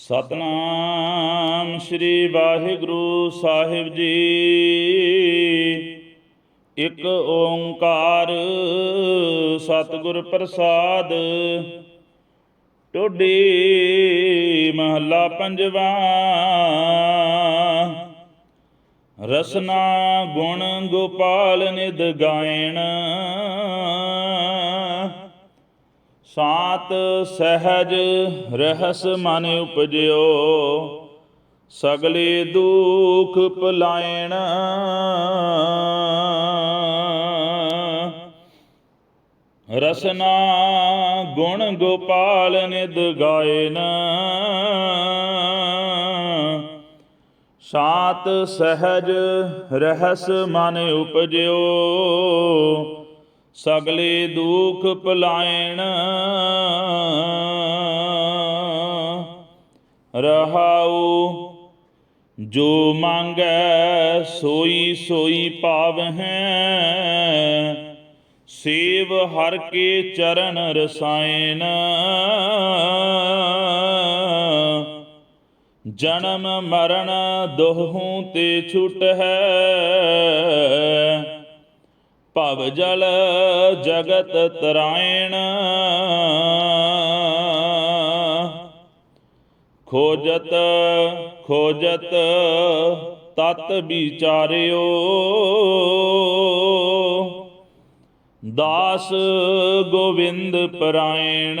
ਸਤਨਾਮ ਸ੍ਰੀ ਵਾਹਿਗੁਰੂ ਸਾਹਿਬ ਜੀ। ਇੱਕ ਓੰਕਾਰ ਸਤਿਗੁਰ ਪ੍ਰਸਾਦ। ਟੋਡੀ ਮਹੱਲਾ ਪੰਜਵਾ। ਰਸਨਾ ਗੁਣ ਗੋਪਾਲ ਨਿਦ ਗਾਇਣ। ਸਾਤ ਸਹਿਜ ਰਹਿਸ ਮਨ ਉਪਜਿਓ, ਸਗਲੇ ਦੁਖ ਪਲਾਇਣ। ਰਸਨਾ ਗੁਣ ਗੋਪਾਲ ਨਿਦ ਗਾਇਨ। ਸਾਤ ਸਹਿਜ ਰਹਿਸ ਮਨ ਉਪਜਿਓ ਸਗਲੇ ਦੁਖ ਪਲਾਇਣ। ਰਹਾਉ, ਜੋ ਮੰਗੈ ਸੋਈ ਸੋਈ ਪਾਵਹਿ। ਸੇਵ ਹਰ ਕੇ ਚਰਨ ਰਸਾਇਣ। ਜਨਮ ਮਰਨ ਦੋਹੂ ਤੇ ਛੁਟ ਹੈ ਭਵ ਜਲ ਜਗਤ ਤਰਾਇਣ। ਖੋਜਤ ਖੋਜਤ ਤਤ ਵਿਚਾਰਿਓ। ਦਾਸ ਗੋਵਿੰਦ ਪਰਾਇਣ।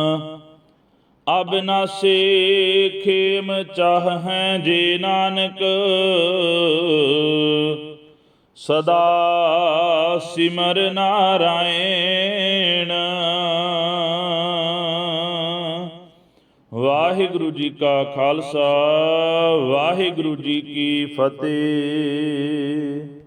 ਅਬਨਾਸੀ ਖੇਮ ਚਾਹੈ ਜੇ ਨਾਨਕ, ਸਦਾ ਸਿਮਰ ਨਾਰਾਇਣ। ਵਾਹਿਗੁਰੂ ਜੀ ਕਾ ਖਾਲਸਾ, ਵਾਹਿਗੁਰੂ ਜੀ ਕੀ ਫਤਿਹ।